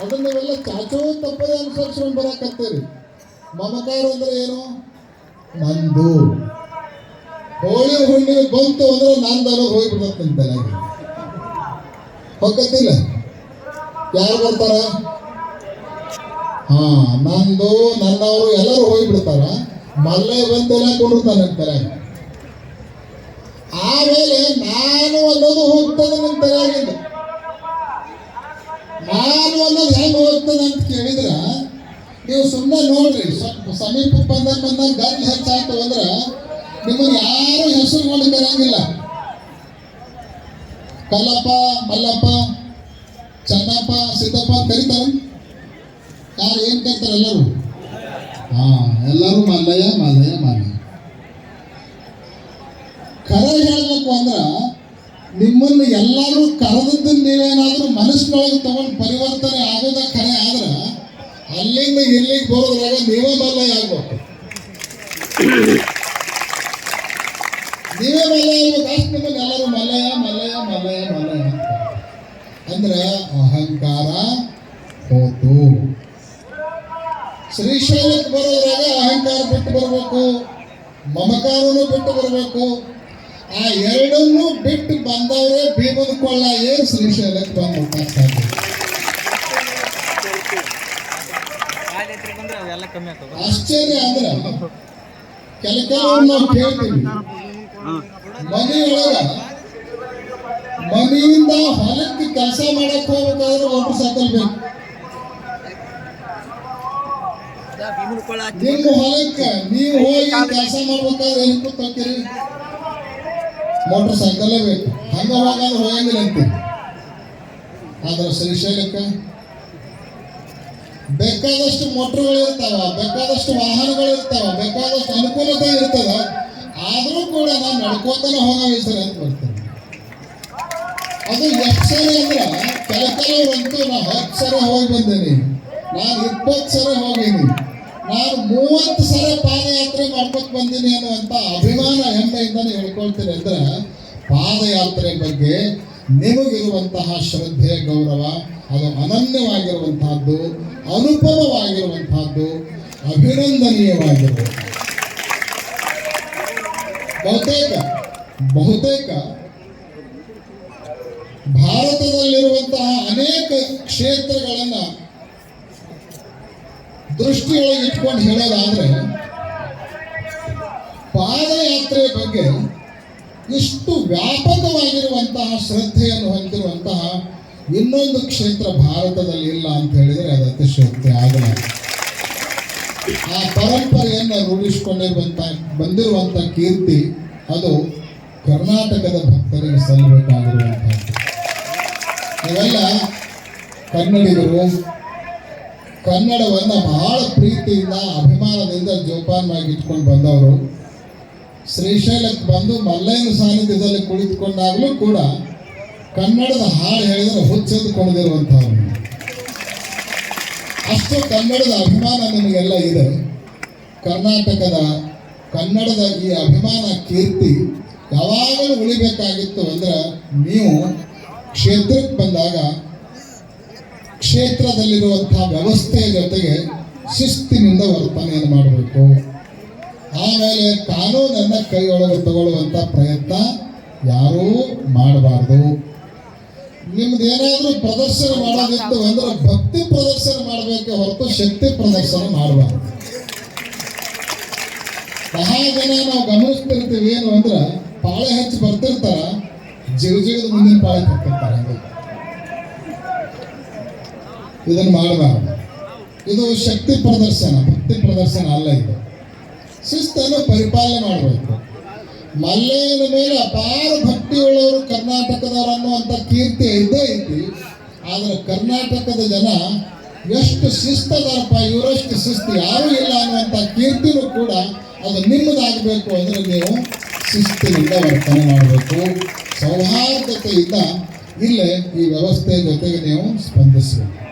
ಅದನ್ನ ನೀವೆಲ್ಲ ಚಾಚೋ ತಪ್ಪದೆ ಅನುಸರಿಸ್ಕೊಂಡು ಬರಕತ್ತೀರಿ ಮಮಕಾರ ಅಂದ್ರೆ ಏನು? ನಂದು ಹೋಳಿ ಹುಣ್ಣಿಮೆ ಬಂತು ಅಂದ್ರೆ ನಂದು ಅನ್ನೋದು ತಲೆಗೆ ಹೊಕ್ಕತ್ತಿಲ್ಲ ಯಾರು ಬರ್ತಾರ? ಹಾ, ನಂದು, ನನ್ನವರು ಎಲ್ಲರೂ ಹೋಗ್ಬಿಡ್ತಾರ ಮಲ್ಲೆ ಬಂತೆಲ್ಲ ಕೊಂಡಿರ್ತಾನೆ ತಲೆಗೆ ಆಮೇಲೆ ನಾನು ಅನ್ನೋದು ಹೋಗ್ತದೆ ನಿಮ್ಮ ತಲೆಯಾಗಿಂದ ನಾನು ಅನ್ನೋದು ಹೆಂಗ್ ಹೋಗ್ತದೆ ಅಂತ ಕೇಳಿದ್ರೆ, ನೀವು ಸುಮ್ಮನೆ ನೋಡ್ರಿ ಸ್ವಲ್ಪ ಸಮೀಪ ಬಂದಾಗ ಬಂದಾಗ ಗಾಡಿ ಹೆಚ್ಚಾಯ್ತು ಅಂದ್ರೆ ನಿಮ್ಮನ್ನು ಯಾರು ಹೆಸರು ಮಾಡಿದ್ದಾರಂಗಿಲ್ಲ ಕಲ್ಲಪ್ಪ, ಮಲ್ಲಪ್ಪ, ಚನ್ನಪ್ಪ, ಸಿದ್ದಪ್ಪ ಅಂತ ಕರೀತಾರ. ಯಾರು ಏನ್ ಕರೀತಾರೆ ಎಲ್ಲರೂ? ಹಾ, ಎಲ್ಲರೂ ಮಲ್ಲಯ್ಯ ಮಲ್ಲಯ್ಯ ಮಲ್ಲಯ್ಯ. ಕರೆ ಹೇಳ್ಬೇಕು ಅಂದ್ರ ನಿಮ್ಮನ್ನು ಎಲ್ಲರೂ ಕರೆದದ್ದು ನೀವೇನಾದ್ರೂ ಮನಸ್ಸಿನೊಳಗೆ ತಗೊಂಡು ಪರಿವರ್ತನೆ ಆಗೋದ ಕರೆ ಆದ್ರೆ ಅಲ್ಲಿಂದ ಇಲ್ಲಿಗೆ ಬರೋದ್ರಾಗ ನೀವೇ ಮಲ್ಲಯ್ಯ ಆಗ್ಬೇಕು. ನೀವೇ ಮಲ್ಲಯ್ಯ ಆಗ್ಬೇಕು. ನಿಮ್ಮನ್ನು ಎಲ್ಲರೂ ಮಲಯ ಮಲಯ ಮಲ್ಲಯ್ಯ ಮಲ್ಲಯ್ಯ ಅಂದ್ರೆ ಅಹಂಕಾರ ಹೋತು. ಶ್ರೀಶೈಲಕ್ಕೆ ಬರೋದ್ರಾಗ ಅಹಂಕಾರ ಬಿಟ್ಟು ಬರಬೇಕು, ಮಮಕಾರನು ಬಿಟ್ಟು ಬರಬೇಕು. ಆ ಎರಡನ್ನೂ ಬಿಟ್ಟು ಬಂದವರೇ ಭೀಮದ ಕೊಳ್ಳ. ಏನ್ ಶ್ರೀಶೈಲಕ್ಕೆ ಬಂದು ಮುಟ್ಟಾಕ್ ಸಾಧ್ಯ ಪಾದಯಾತ್ರೆ ಬಂದ್ರೆ ಕಮ್ಮಿ ಆಗ್ತವೆ ಆಶ್ಚರ್ಯ ಅಂದ್ರೆ ಕೆಲ ಕೆಲವ್ರು ನಾವು ಕೇಳ್ತೀವಿ ಮನೆಯೊಳಗ ಮನೆಯಿಂದ ಹೊಲಕ್ಕೆ ಕೆಲಸ ಮಾಡಕ್ ಹೋಗ್ಬೇಕಾದ್ರೆ ಮೋಟರ್ ಸೈಕಲ್ ಬೇಕು. ನಿಮ್ಮ ಹೊಲಕ್ಕೆ ನೀವು ಹೋಗಿ ಕೆಲಸ ಮಾಡ್ಬೇಕಾದ್ರೆ ಏನ್ ಕೂತ್ಕೋತೀರಿ? ಮೋಟರ್ ಸೈಕಲ್ಲೇ ಬೇಕು. ಹಂಗ ಹೋಗಂಗಿಲ್ಲ ಅಂತ. ಆದ್ರೆ ಶ್ರೀಶೈಲಕ್ಕೆ ಬೇಕಾದಷ್ಟು ಮೋಟರ್ಗಳು ಇರ್ತಾವ, ಬೇಕಾದಷ್ಟು ವಾಹನಗಳು ಇರ್ತಾವ, ಬೇಕಾದಷ್ಟು ಅನುಕೂಲತೆ ಇರ್ತದ. ಆದರೂ ಕೂಡ ನಡ್ಕೋತಾನೆ ಹೋಗಿ ಸರ್ ಅಂತ ಬರ್ತೀನಿ ಅದು ಎಷ್ಟು ಸರಿ ಅಂದ್ರೆ ಕೆಲ ಕೆಲವರಂತೂ ನಾ ಹತ್ತು ಸಲ ಹೋಗಿ ಬಂದೇನಿ. ನಾನು ಇಪ್ಪತ್ತು ಸರ ಹೋಗೀನಿ. ನಾನು ಮೂವತ್ತು ಸಲ ಪಾದಯಾತ್ರೆ ಮಾಡ್ಕೊತ ಬಂದೀನಿ ಅನ್ನುವಂಥ ಅಭಿಮಾನ ಹೆಮ್ಮೆಯಿಂದಾನೆ ಹೇಳ್ಕೊಳ್ತೀನಿ ಅಂದ್ರೆ ಪಾದಯಾತ್ರೆ ಬಗ್ಗೆ ನಿಮಗಿರುವಂತಹ ಶ್ರದ್ಧೆ, ಗೌರವ, ಅದು ಅನನ್ಯವಾಗಿರುವಂತಹದ್ದು, ಅನುಪಮವಾಗಿರುವಂತಹದ್ದು ಅಭಿನಂದನೀಯವಾಗಿದೆ ಬಹುತೇಕ ಬಹುತೇಕ ಭಾರತದಲ್ಲಿರುವಂತಹ ಅನೇಕ ಕ್ಷೇತ್ರಗಳನ್ನ ದೃಷ್ಟಿಯೊಳಗೆ ಇಟ್ಕೊಂಡು ಹೇಳೋದಾದ್ರೆ, ಪಾದಯಾತ್ರೆ ಬಗ್ಗೆ ಇಷ್ಟು ವ್ಯಾಪಕವಾಗಿರುವಂತಹ ಶ್ರದ್ಧೆಯನ್ನು ಹೊಂದಿರುವಂತಹ ಇನ್ನೊಂದು ಕ್ಷೇತ್ರ ಭಾರತದಲ್ಲಿ ಇಲ್ಲ ಅಂತ ಹೇಳಿದರೆ ಅದು ಅತಿಶಯೋಕ್ತಿ ಆಗಲ್ಲ. ಆ ಪರಂಪರೆಯನ್ನು ರೂಢಿಸಿಕೊಂಡಿರುವಂಥ ಬಂದಿರುವಂಥ ಕೀರ್ತಿ ಅದು ಕರ್ನಾಟಕದ ಭಕ್ತರಿಗೆ ಸಲ್ಲಬೇಕಾಗಿರುವಂಥದ್ದು ನೀವೆಲ್ಲ ಕನ್ನಡಿಗರು ಕನ್ನಡವನ್ನು ಬಹಳ ಪ್ರೀತಿಯಿಂದ, ಅಭಿಮಾನದಿಂದ ಜೋಪಾನವಾಗಿ ಇಟ್ಕೊಂಡು ಬಂದವರು. ಶ್ರೀಶೈಲಕ್ಕೆ ಬಂದು ಮಲ್ಲಯ್ಯನ ಸಾನ್ನಿಧ್ಯದಲ್ಲಿ ಕುಳಿತುಕೊಂಡಾಗಲೂ ಕೂಡ ಕನ್ನಡದ ಹಾಡು ಹೇಳಿದರೆ ಹುಚ್ಚೆದ್ದುಕೊಂಡಿರುವಂಥವ್ರು ಅಷ್ಟು ಕನ್ನಡದ ಅಭಿಮಾನ ನಿಮಗೆಲ್ಲ ಇದೆ. ಕರ್ನಾಟಕದ ಕನ್ನಡದ ಈ ಅಭಿಮಾನ ಕೀರ್ತಿ ಯಾವಾಗಲೂ ಉಳಿಬೇಕಾಗಿತ್ತು ಅಂದ್ರೆ ನೀವು ಕ್ಷೇತ್ರಕ್ಕೆ ಬಂದಾಗ ಕ್ಷೇತ್ರದಲ್ಲಿರುವಂತಹ ವ್ಯವಸ್ಥೆಯ ಜೊತೆಗೆ ಶಿಸ್ತಿನಿಂದ ವರ್ತನೆಯನ್ನು ಮಾಡಬೇಕು. ಆಮೇಲೆ ಕಾನೂನನ್ನ ಕೈಯೊಳಗೆ ತಗೊಳ್ಳುವಂತ ಪ್ರಯತ್ನ ಯಾರೂ ಮಾಡಬಾರ್ದು. ನಿಮ್ದು ಏನಾದ್ರೂ ಪ್ರದರ್ಶನ ಮಾಡೋದಿತ್ತು ಅಂದ್ರೆ ಭಕ್ತಿ ಪ್ರದರ್ಶನ ಮಾಡಬೇಕೆ ಹೊರತು ಶಕ್ತಿ ಪ್ರದರ್ಶನ ಮಾಡಬಾರ್ದು. ಬಹಳ ಜನ ನಾವು ಗಮನಿಸ್ತಿರ್ತೀವಿ ಏನು ಅಂದ್ರೆ ಪಾಳೆ ಹಚ್ಚಿ ಬರ್ತಿರ್ತಾರ ಜೀವ ಜೀವದ ಮುಂದಿನ ಪಾಳೆ ತಕ್ಕಿರ್ತಾರೆ ಇದನ್ನು ಮಾಡಬಾರದು. ಇದು ಶಕ್ತಿ ಪ್ರದರ್ಶನ, ಭಕ್ತಿ ಪ್ರದರ್ಶನ ಅಲ್ಲ ಇದು. ಶಿಸ್ತನ್ನು ಪರಿಪಾಲನೆ ಮಾಡಬೇಕು. ಮಲ್ಲೆಯನ ಮೇಲೆ ಅಪಾರ ಭಕ್ತಿಯುಳ್ಳವರು ಕರ್ನಾಟಕದವರು ಅನ್ನುವಂಥ ಕೀರ್ತಿ ಇದ್ದೇ ಐತಿ. ಆದ್ರೆ ಕರ್ನಾಟಕದ ಜನ ಎಷ್ಟು ಶಿಸ್ತದಾರಪ್ಪ ಇವರಷ್ಟು ಶಿಸ್ತು ಯಾರೂ ಇಲ್ಲ ಅನ್ನುವಂಥ ಕೀರ್ತಿನೂ ಕೂಡ ಅದು ನಿಮ್ಮದಾಗಬೇಕು ಅಂದ್ರೆ ನೀವು ಶಿಸ್ತಿನಿಂದ ವರ್ತನೆ ಮಾಡಬೇಕು. ಸೌಹಾರ್ದತೆಯಿಂದ ಇಲ್ಲೇ ಈ ವ್ಯವಸ್ಥೆ ಜೊತೆಗೆ ನೀವು ಸ್ಪಂದಿಸಬೇಕು.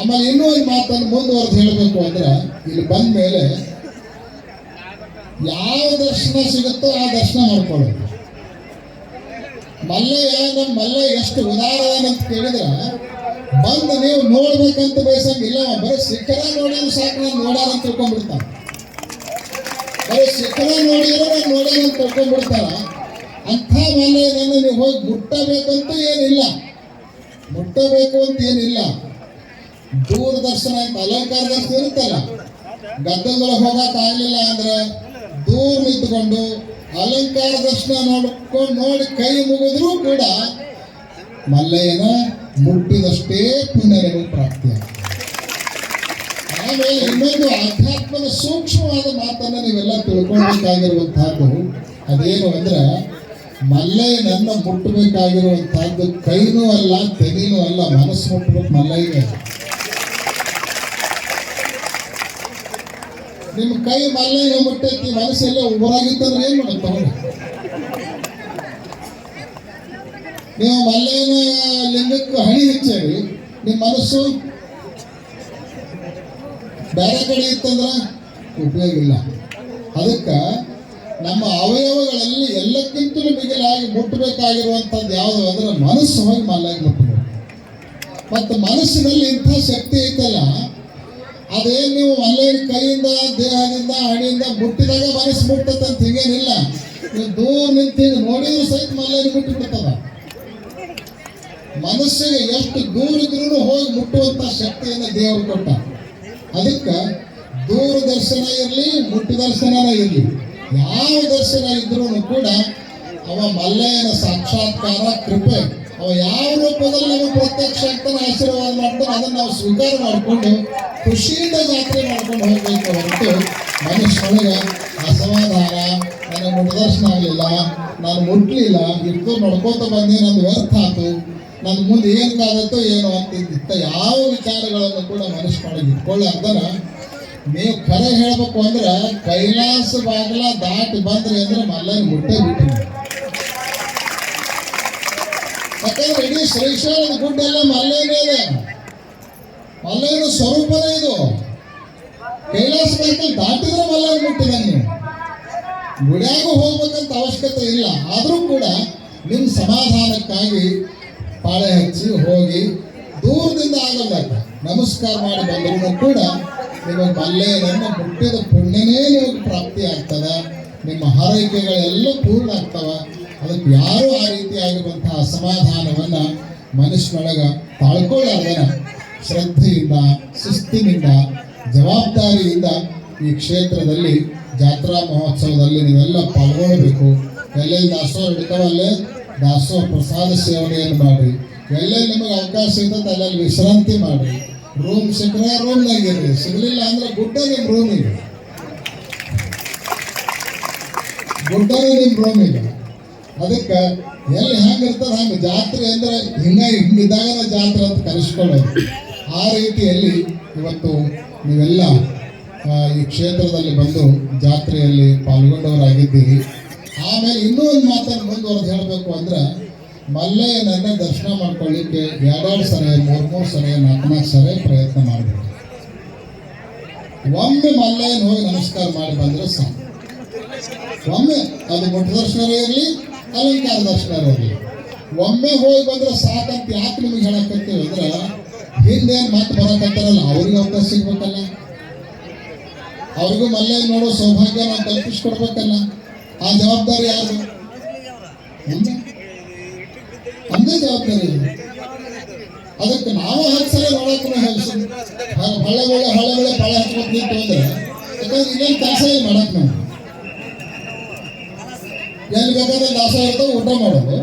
ಆಮೇಲೆ ಇನ್ನೂ ಒಂದು ಮಾತನ್ನು ಮುಂದುವರೆದು ಹೇಳಬೇಕು ಅಂದ್ರೆ, ಇಲ್ಲಿ ಬಂದ ಮೇಲೆ ಯಾವ ದರ್ಶನ ಸಿಗುತ್ತೋ ಆ ದರ್ಶನ ಮಾಡ್ಕೊಳ್ಳೋದು. ಮಲ್ಲೆ ನಮ್ಮ ಮಲ್ಲ ಎಷ್ಟು ಉದಾಹರಣೆ ಅಂತ ಕೇಳಿದ್ರೆ, ಬಂದು ನೀವು ನೋಡ್ಬೇಕಂತ ಬಯಸಂಗಿಲ್ಲ. ಬರೀ ಶಿಖರ ನೋಡಿದ್ರು ಸಾಕು, ನಾನು ನೋಡಾರ ಅಂತ ತಿಳ್ಕೊಂಡ್ಬಿಡ್ತಾನೆ. ಬರೀ ಶಿಖರ ನೋಡಿದ್ರೆ ನಾನು ನೋಡೋಣ ಅಂತ ತಿಳ್ಕೊಂಡ್ಬಿಡ್ತಾರ ಅಂಥ ಮಲ್ಲ ನೀವು ಹೋಗಿ ಮುಟ್ಟಬೇಕಂತೂ ಏನಿಲ್ಲ. ಮುಟ್ಟಬೇಕು ಅಂತ ಏನಿಲ್ಲ. ದೂರದರ್ಶನ ಅಂತ ಅಲಂಕಾರದಷ್ಟು ಇರುತ್ತಲ್ಲ ಗದ್ದಲದೊಳಗೆ ಹೋಗಕ್ ಅಂದ್ರೆ ದೂರ ನಿಂತ್ಕೊಂಡು ಅಲಂಕಾರ ದರ್ಶನ ನೋಡ್ಕೊಂಡು ನೋಡಿ ಕೈ ಮುಗಿದ್ರೂ ಕೂಡ ಮಲ್ಲಯ್ಯನ ಮುಟ್ಟಿದಷ್ಟೇ ಪುಣ್ಯ ಪ್ರಾಪ್ತಿ ಆಮೇಲೆ ಇನ್ನೊಂದು ಆಧ್ಯಾತ್ಮದ ಸೂಕ್ಷ್ಮವಾದ ಮಾತನ್ನ ನೀವೆಲ್ಲ ತಿಳ್ಕೊಳ್ಬೇಕಾಗಿರುವಂತಹದ್ದು ಅದೇನು ಅಂದ್ರೆ ಮಲ್ಲಯ್ಯನನ್ನ ಮುಟ್ಟಬೇಕಾಗಿರುವಂತಹದ್ದು ಕೈನೂ ಅಲ್ಲ, ತೆನಿನೂ ಅಲ್ಲ, ಮನಸ್ಸು ಮುಟ್ಟಬೇಕು ಮಲ್ಲಯ್ಯಗೆ ನಿಮ್ಮ ಕೈ ಮಲ್ಲ ಮುಟ್ಟೈತಿ, ಮನಸ್ಸೆಲ್ಲ ಉಬರಾಗಿತ್ತಂದ್ರೆ ಏನ್ ಮಾಡುತ್ತ? ನೀವು ಮಲ್ಲಯ್ಯನ ಲಿಂಗಕ್ಕೆ ಹಣಿ ಹಚ್ಚೇರಿ ನಿಮ್ಮ ಮನಸ್ಸು ಬೇರೆ ಕಡೆ ಇತ್ತಂದ್ರ ಉಪಯೋಗ ಇಲ್ಲ. ಅದಕ್ಕೆ ನಮ್ಮ ಅವಯವಗಳಲ್ಲಿ ಎಲ್ಲಕ್ಕಿಂತಲೂ ಮಿಗಿಲಾಗಿ ಮುಟ್ಟಬೇಕಾಗಿರುವಂಥದ್ದು ಯಾವುದು? ಅಂದ್ರೆ ಮನಸ್ಸು ಹೋಗಿ ಮಲ್ಲಾಗಿ ಮುಟ್ಟಬೇಕು ಮತ್ತು ಮನಸ್ಸಿನಲ್ಲಿ ಇಂಥ ಶಕ್ತಿ ಐತಲ್ಲ ಅದೇನು ನೀವು ಅಲ್ಲೇ ಕೈಯಿಂದ, ದೇಹದಿಂದ, ಹಣಿಯಿಂದ ಮುಟ್ಟಿದಾಗ ಮನಸ್ಸು ಮುಟ್ಟತ್ತ ಅಂತ ಹಿಂಗೇನಿಲ್ಲ. ನೀವು ದೂರ ನಿಂತು ನೋಡಿದ್ರು ಸಹಿತ ಮಲ್ಲೇನ ಮುಟ್ಟಿಬಿಡ್ತವ ಮನಸ್ಸಿಗೆ ಎಷ್ಟು ದೂರ ಇದ್ರೂ ಹೋಗಿ ಮುಟ್ಟುವಂತ ಶಕ್ತಿಯನ್ನು ದೇವರು ಕೊಟ್ಟ. ಅದಕ್ಕೆ ದೂರ ದರ್ಶನ ಇರಲಿ, ಮುಟ್ಟು ದರ್ಶನನ ಇರಲಿ. ಯಾವ ದರ್ಶನ ಇದ್ರೂ ಕೂಡ ಅವ ಮಲ್ಲಯ್ಯನ ಸಾಕ್ಷಾತ್ಕಾರ, ಕೃಪೆ. ಅವ ಯಾವ ರೂಪದಲ್ಲಿ ನಮಗೆ ಪ್ರತ್ಯಕ್ಷ ಆಶೀರ್ವಾದ ಮಾಡ್ತಾನೆ ಅದನ್ನು ನಾವು ಸ್ವೀಕಾರ ಮಾಡಿಕೊಂಡು ಖುಷಿಯಿಂದ ಜಾತ್ರೆ ಮಾಡ್ಕೊಂಡು ಹೋಗ್ಬೇಕು ಹೊರತು ಮನುಷ್ಯನಿಗೆ ಅಸಮಾಧಾನ ನನಗೆ ಮುಟ್ಟದರ್ಶನ ಆಗಲಿಲ್ಲ, ನಾನು ಮುಟ್ಲಿಲ್ಲ ಇಟ್ಟು ನಡ್ಕೋತ ಬಂದೆ, ನಂದು ವ್ಯರ್ಥ ಆಯ್ತು ನನ್ನ ಮುಂದೆ ಏನು ಕಾದತ್ತೋ ಏನೋ ಅಂತ ಯಾವ ವಿಚಾರಗಳನ್ನು ಕೂಡ ಮನುಷ್ಯನೊಳಗೆ ಇಟ್ಕೊಳ್ಳಾರ್ದನ ನೀವು ಕರೆ ಹೇಳಬೇಕು ಅಂದ್ರೆ ಕೈಲಾಸ ಬಾಗಿಲ ದಾಟಿ ಬಂದ್ರಿ ಅಂದ್ರೆ ಮಲ್ಲನ ಮುಟ್ಟೆ ಬಿಟ್ಟು ಯಾಕಂದ್ರೆ ಇಡೀ ಶ್ರೀಶೈಲದ ಗುಡ್ಡ ಎಲ್ಲ ಮಲ್ಲೇನೇ ಇದೆ. ಮಲ್ಲೇನು ಸ್ವರೂಪನೇ ಇದು. ಕೈಲಾಸ ಬಾಗಿಲು ದಾಟಿದ್ರೆ ಮಲ್ಲೇನು ನೀವು. ಗುಡಿಯಾಗೂ ಹೋಗ್ಬೇಕಂತ ಅವಶ್ಯಕತೆ ಇಲ್ಲ. ಆದರೂ ಕೂಡ ನಿಮ್ಮ ಸಮಾಧಾನಕ್ಕಾಗಿ ಪಾಳೆ ಹಚ್ಚಿ ಹೋಗಿ ದೂರದಿಂದ ಆಗಲ್ಲ ನಮಸ್ಕಾರ ಮಾಡಿ ಬಂದರೂ ಕೂಡ ನಿಮಗೆ ಮಲ್ಲೇನನ್ನು ಮುಟ್ಟಿದ ಪುಣ್ಯನೇ ನಿಮಗೆ ಪ್ರಾಪ್ತಿ ಆಗ್ತದೆ ನಿಮ್ಮ ಹಾರೈಕೆಗಳೆಲ್ಲ ಪೂರ್ಣ ಆಗ್ತವ ಅದಕ್ಕೆ ಯಾರು ಆ ರೀತಿಯಾಗಿರುವಂತಹ ಸಮಾಧಾನವನ್ನ ಮನುಷ್ಯನೊಳಗ ತಾಳ್ಕೊಳ್ಳಾರ್ದನ ಶ್ರದ್ಧೆಯಿಂದ, ಶಿಸ್ತಿನಿಂದ, ಜವಾಬ್ದಾರಿಯಿಂದ ಈ ಕ್ಷೇತ್ರದಲ್ಲಿ ಜಾತ್ರಾ ಮಹೋತ್ಸವದಲ್ಲಿ ನೀವೆಲ್ಲ ಪಾಲ್ಗೊಳ್ಳಬೇಕು ಎಲ್ಲೆಲ್ಲಿ ದಾಸೋಹ ಹಿಡಿತಾವಲ್ಲೇ ದಾಸೋಹ ಪ್ರಸಾದ ಸೇವನೆಯನ್ನು ಮಾಡಿ ಎಲ್ಲೆಲ್ಲಿ ನಿಮಗೆ ಅವಕಾಶ ಇರ್ತದೆ ಅಲ್ಲೆಲ್ಲಿ ವಿಶ್ರಾಂತಿ ಮಾಡಿ ರೂಮ್ ಸಿಕ್ಕರೆ ರೂಮ್ನಾಗಿರ್ರಿ ಸಿಗಲಿಲ್ಲ ಅಂದ್ರೆ ಗುಡ್ಡ ನಿಮ್ಮ ರೂಮಿಗೆ ಗುಡ್ಡನೇ ನಿಮ್ಮ ರೂಮಿಗೆ ಅದಕ್ಕೆ ಎಲ್ಲಿ ಹೆಂಗಿರ್ತದೆ ಹಂಗೆ ಜಾತ್ರೆ ಅಂದ್ರೆ ಹಿಂಗ ಹಿಂಗಿದ್ದಾಗ ಜಾತ್ರೆ ಅಂತ ಕರೆಸ್ಕೊಳ್ಳೋದು. ಆ ರೀತಿಯಲ್ಲಿ ಇವತ್ತು ನೀವೆಲ್ಲ ಈ ಕ್ಷೇತ್ರದಲ್ಲಿ ಬಂದು ಜಾತ್ರೆಯಲ್ಲಿ ಪಾಲ್ಗೊಂಡವರಾಗಿದ್ದೀರಿ. ಆಮೇಲೆ ಇನ್ನೂ ಒಂದು ಮಾತನ್ನು ಮುಂದುವರೆದು ಹೇಳಬೇಕು ಅಂದ್ರೆ ಮಲ್ಲಯ್ಯನನ್ನ ದರ್ಶನ ಮಾಡ್ಕೊಳ್ಳಿಕ್ಕೆ ಎರಡೆರಡು ಸರಿ, ಮೂರು ಮೂರು ಸರಿ, ನಾಲ್ಕು ಸರಿ ಪ್ರಯತ್ನ ಮಾಡಬೇಕು ಒಮ್ಮೆ ಮಲ್ಲಯ್ಯನ ಹೋಗಿ ನಮಸ್ಕಾರ ಮಾಡಿ ಬಂದ್ರೆ ಸಾಕು. ಒಮ್ಮೆ ಅದು ಮುಟ್ಟ ಇರಲಿ ಅಲಂಕಾರ ದರ್ಶನ ನೋಡಿ ಒಮ್ಮೆ ಹೋಗಿ ಬಂದ್ರೆ ಸಾಕಂತ ಯಾಕೆ ನಿಮಗೆ ಹೇಳಕತ್ತೀವಿ ಅಂದ್ರೆ ಹಿಂದೆ ಮತ್ತೆ ಬರಕತ್ತಾರಲ್ಲ ಅವ್ರಿಗೆ ಅವಕಾಶ ಸಿಗ್ಬೇಕಲ್ಲ ಅವ್ರಿಗೂ ಮಲ್ಲೆ ನೋಡೋ ಸೌಭಾಗ್ಯ ನಾವು ಕಲ್ಪಿಸ್ಕೊಡ್ಬೇಕಲ್ಲ ಆ ಜವಾಬ್ದಾರಿ ಯಾರು ಅಂದೇ ಜವಾಬ್ದಾರಿ ಅದಕ್ಕೆ ನಾವು ಹತ್ತು ನೋಡಕ್ಕೆ ಹಳೆ ಒಳ್ಳೆ ಹಳೆ ಒಳ್ಳೆ ಪಾಳೆ ಹಚ್ಬೇಕು ನಿಂತು ಅಂದ್ರೆ ಯಾಕಂದ್ರೆ ಇನ್ನೇನು ಕೆಲಸ ಮಾಡಕ್ ನಾವು ಎಲ್ಲಿ ಬೇಕಾದ್ರೆ ಇರ್ತಾವೆ ಊಟ ಮಾಡೋದು.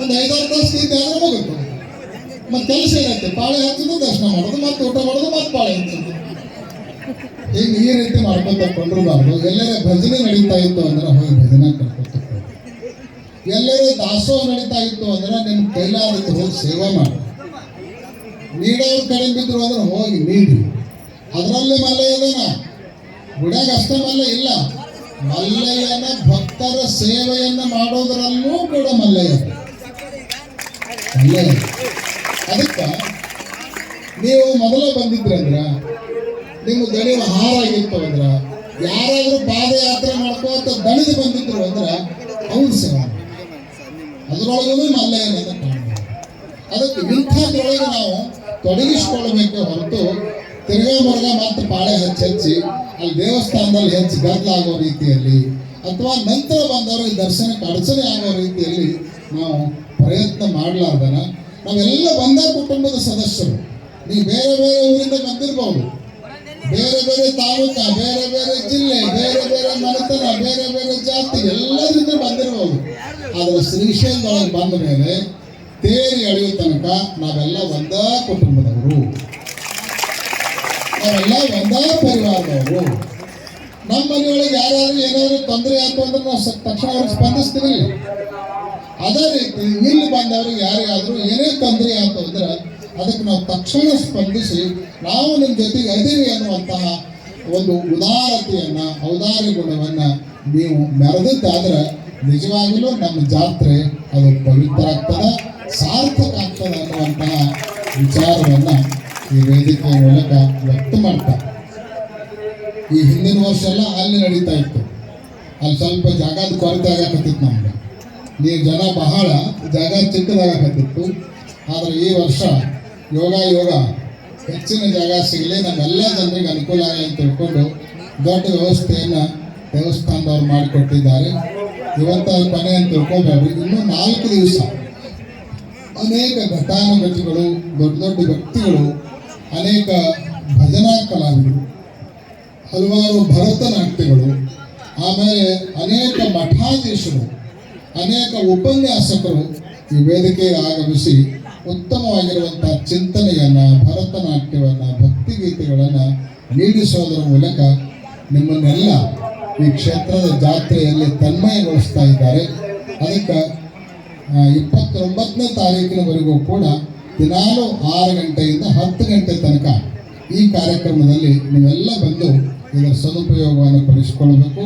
ಒಂದು ಐದಾರು ತಾಸು ನಿಂತು ಆದ್ರೆ ಹೋಗುತ್ತೆ ಮತ್ತೆ ಕೆಲಸ ಏನೈತೆ ಪಾಳೆ ಹಾಕಿದ್ರು ದರ್ಶನ ಮಾಡೋದು, ಮತ್ತೆ ಊಟ ಮಾಡೋದು, ಮತ್ತೆ ಪಾಳೆ ಹಚ್ಚೋದು ಈಗ ಈ ರೀತಿ ಮಾಡ್ಕೊತ ಕೊಂಡಿರಬಾರ್ದು ಎಲ್ಲರ ಭಜನೆ ನಡೀತಾ ಇತ್ತು ಅಂದ್ರೆ ಹೋಗಿ ಭಜನೆ ಕರ್ಕೊತ ಎಲ್ಲರೂ ದಾಸೋಹ ನಡೀತಾ ಇತ್ತು ಅಂದ್ರೆ ನಿಮ್ಮ ಕೈಲಾದಕ್ಕೆ ಹೋಗಿ ಸೇವೆ ಮಾಡಿ. ನೀಡೋರು ಕಡೆ ಬಿದ್ರು ಅಂದ್ರೆ ಹೋಗಿ ನೀಡಿ. ಅದರಲ್ಲಿ ಮಲ್ಲಯ್ಯನ ಗುಡ್ಯಾಗ ಅಷ್ಟೇ ಮಲ್ಲ ಇಲ್ಲ. ಮಲ್ಲಯ್ಯನ ಭಕ್ತರ ಸೇವೆಯನ್ನು ಮಾಡೋದರಲ್ಲೂ ಕೂಡ ಮಲ್ಲಯ್ಯ. ಮಲ್ಲಯ್ಯ. ಅದಕ್ಕೆ ನೀವು ಮೊದಲ ಬಂದಿದ್ರಿ ಅಂದ್ರ, ನಿಮ್ಮ ದಣಿವ ಹಾರಾಗಿತ್ತು ಅಂದ್ರ, ಯಾರಾದರೂ ಪಾದಯಾತ್ರೆ ಮಾಡ್ಕೋತ ದಣಿದು ಬಂದಿದ್ರು ಅಂದ್ರ, ಅವ್ರ ಸೇವೆ ಅದರೊಳಗೂ ಮಲ್ಲಯ್ಯನ ಕಾಣ್ಬೋದು ಅದಕ್ಕೆ ಇಂಥದ್ರೊಳಗೆ ನಾವು ತೊಡಗಿಸ್ಕೊಳ್ಬೇಕೆ ಹೊರತು ತಿರ್ಗಾ ಮಾತ್ರ ಪಾಳೆ ಹಚ್ಚಿ ಹಚ್ಚಿ ಅಲ್ಲಿ ದೇವಸ್ಥಾನದಲ್ಲಿ ಹೆಚ್ಚು ಗದ್ದಲಾಗೋ ರೀತಿಯಲ್ಲಿ ಅಥವಾ ನಂತರ ಬಂದವರು ಈ ದರ್ಶನಕ್ಕೆ ಅಡಚಣೆ ಆಗೋ ರೀತಿಯಲ್ಲಿ ನಾವು ಪ್ರಯತ್ನ ಮಾಡಲಾರ್ದನ, ನಾವೆಲ್ಲ ಒಂದೇ ಕುಟುಂಬದ ಸದಸ್ಯರು. ನೀವು ಬೇರೆ ಬೇರೆ ಊರಿಂದ ಬಂದಿರಬಹುದು ಬೇರೆ ಬೇರೆ ತಾಲೂಕ, ಬೇರೆ ಬೇರೆ ಜಿಲ್ಲೆ, ಬೇರೆ ಬೇರೆ ಮನೆತನ, ಬೇರೆ ಬೇರೆ ಜಾತಿ, ಎಲ್ಲರಿಂದ ಬಂದಿರ್ಬೋದು. ಆದರೆ ಶ್ರೀಶೈಲದೊಳಗೆ ಬಂದ ಮೇಲೆ ತೇರಿ ಎಳೆಯೋ ತನಕ ನಾವೆಲ್ಲ ಒಂದೇ ಕುಟುಂಬದವರು. ನಾವೆಲ್ಲ ಒಂದೇ ಪರಿವಾರದವರು. ನಮ್ಮ ಮನೆಯೊಳಗೆ ಯಾರಾದ್ರೂ ಏನಾದ್ರು ತೊಂದರೆ ಆಯ್ತು ಅಂದ್ರೆ ನಾವು ತಕ್ಷಣ ಅವ್ರಿಗೆ ಸ್ಪಂದಿಸ್ತೀವಿ. ಅದೇ ರೀತಿ ಇಲ್ಲಿ ಬಂದವ್ರಿಗೆ ಯಾರಿಗಾದ್ರೂ ಏನೇ ತೊಂದರೆ ಆಯ್ತು ಅಂದ್ರೆ ಅದಕ್ಕೆ ನಾವು ತಕ್ಷಣ ಸ್ಪಂದಿಸಿ ನಾವು ನಿಮ್ಮ ಜೊತೆಗೆ ಅದೀವಿ ಅನ್ನುವಂತಹ ಒಂದು ಉದಾರತೆಯನ್ನ ಔದಾರ್ಯ ಗುಣವನ್ನ ನೀವು ಮೆರೆದಿದ್ದಾದ್ರೆ ನಿಜವಾಗಲೂ ನಮ್ಮ ಜಾತ್ರೆ ಅದು ಪವಿತ್ರ ಆಗ್ತದೆ ಸಾರ್ಥಕ ಆಗ್ತದೆ ಅನ್ನುವಂತಹ ವಿಚಾರವನ್ನ ಈ ವೇದಿಕೆಯ ಮೂಲಕ ವ್ಯಕ್ತ ಮಾಡ್ತಾ. ಈ ಹಿಂದಿನ ವರ್ಷ ಎಲ್ಲ ಅಲ್ಲಿ ನಡೀತಾ ಇತ್ತು. ಅಲ್ಲಿ ಸ್ವಲ್ಪ ಜಾಗದ ಕೊರತೆ ಆಗಾಕತ್ತಿತ್ತು ನಮ್ಗೆ. ನೀವು ಜನ ಬಹಳ, ಜಾಗ ಚಿಕ್ಕದಾಗಕತ್ತಿತ್ತು. ಆದರೆ ಈ ವರ್ಷ ಯೋಗ ಯೋಗ ಹೆಚ್ಚಿನ ಜಾಗ ಸಿಗಲಿ. ನಮ್ಮೆಲ್ಲ ಜನರಿಗೆ ಅನುಕೂಲ ಆಗಲಿ ಅಂತ ತಿಳ್ಕೊಂಡು ದೊಡ್ಡ ವ್ಯವಸ್ಥೆಯನ್ನು ದೇವಸ್ಥಾನದವ್ರು ಮಾಡಿಕೊಟ್ಟಿದ್ದಾರೆ. ಇವತ್ತು ಕೊನೆ ಅಂತ ತಿಳ್ಕೊಬೇಡ್ರಿ ಇನ್ನೂ ನಾಲ್ಕು ದಿವಸ ಅನೇಕ ಘಟಾನುಘಟಿಗಳು, ದೊಡ್ಡ ದೊಡ್ಡ ವ್ಯಕ್ತಿಗಳು ಅನೇಕ ಭಜನಾ ಕಲಾವಿದರು, ಹಲವಾರು ಭರತನಾಟ್ಯಗಳು ಆಮೇಲೆ ಅನೇಕ ಮಠಾಧೀಶರು, ಅನೇಕ ಉಪನ್ಯಾಸಕರು ಈ ವೇದಿಕೆಗೆ ಆಗಮಿಸಿ ಉತ್ತಮವಾಗಿರುವಂತಹ ಚಿಂತನೆಯನ್ನ ಭರತನಾಟ್ಯವನ್ನು ಭಕ್ತಿಗೀತೆಗಳನ್ನು ನೀಡಿಸೋದರ ಮೂಲಕ ನಿಮ್ಮನ್ನೆಲ್ಲ ಈ ಕ್ಷೇತ್ರದ ಜಾತ್ರೆಯಲ್ಲಿ ತನ್ಮಯಗೊಳಿಸ್ತಾ ಇದ್ದಾರೆ. ಅದಕ್ಕೆ ಇಪ್ಪತ್ತೊಂಬತ್ತನೇ ತಾರೀಕಿನವರೆಗೂ ಕೂಡ ದಿನಾಲು ಆರು ಗಂಟೆಯಿಂದ ಹತ್ತು ಗಂಟೆ ತನಕ ಈ ಕಾರ್ಯಕ್ರಮದಲ್ಲಿ ನೀವೆಲ್ಲ ಬಂದು ಇದರ ಸದುಪಯೋಗವನ್ನು ಪಡಿಸಿಕೊಳ್ಳಬೇಕು.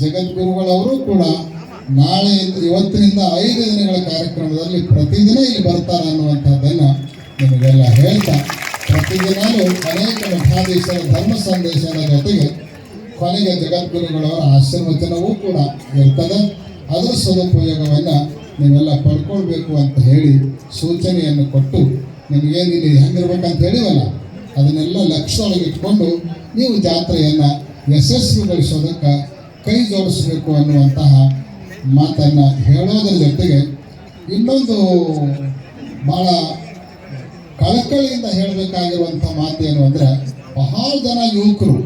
ಜಗದ್ಗುರುಗಳವರು ಕೂಡ ನಾಳೆ ಇವತ್ತಿನಿಂದ ಐದು ದಿನಗಳ ಕಾರ್ಯಕ್ರಮದಲ್ಲಿ ಪ್ರತಿದಿನ ಇಲ್ಲಿ ಬರ್ತಾರೆ ಅನ್ನುವಂಥದ್ದನ್ನು ನಿಮಗೆಲ್ಲ ಹೇಳ್ತಾ ಪ್ರತಿದಿನವೂ ಅನೇಕ ಮಠಾಧೀಶರ ಧರ್ಮ ಸಂದೇಶದ ಜೊತೆಗೆ ಕೊನೆಗೆ ಜಗದ್ಗುರುಗಳವರ ಆಶೀರ್ವಚನವೂ ಕೂಡ ಇರ್ತದೆ. ಅದರ ಸದುಪಯೋಗವನ್ನು ನೀವೆಲ್ಲ ಪಡ್ಕೊಳ್ಬೇಕು ಅಂತ ಹೇಳಿ ಸೂಚನೆಯನ್ನು ಕೊಟ್ಟು ನಿಮಗೇನು ಇಲ್ಲಿ ಹೆಂಗಿರ್ಬೇಕಂತ ಹೇಳಿವಲ್ಲ, ಅದನ್ನೆಲ್ಲ ಲಕ್ಷ್ಯದೊಳಗೆ ಇಟ್ಕೊಂಡು ನೀವು ಜಾತ್ರೆಯನ್ನು ಯಶಸ್ವಿಗೊಳಿಸೋದಕ್ಕೆ ಕೈ ಜೋಡಿಸಬೇಕು ಅನ್ನುವಂತಹ ಮಾತನ್ನು ಹೇಳೋದ್ರ ಜೊತೆಗೆ ಇನ್ನೊಂದು ಭಾಳ ಕಳಕಳಿಯಿಂದ ಹೇಳಬೇಕಾಗಿರುವಂಥ ಮಾತೇನು ಅಂದರೆ ಬಹಳ ಜನ ಯುವಕರು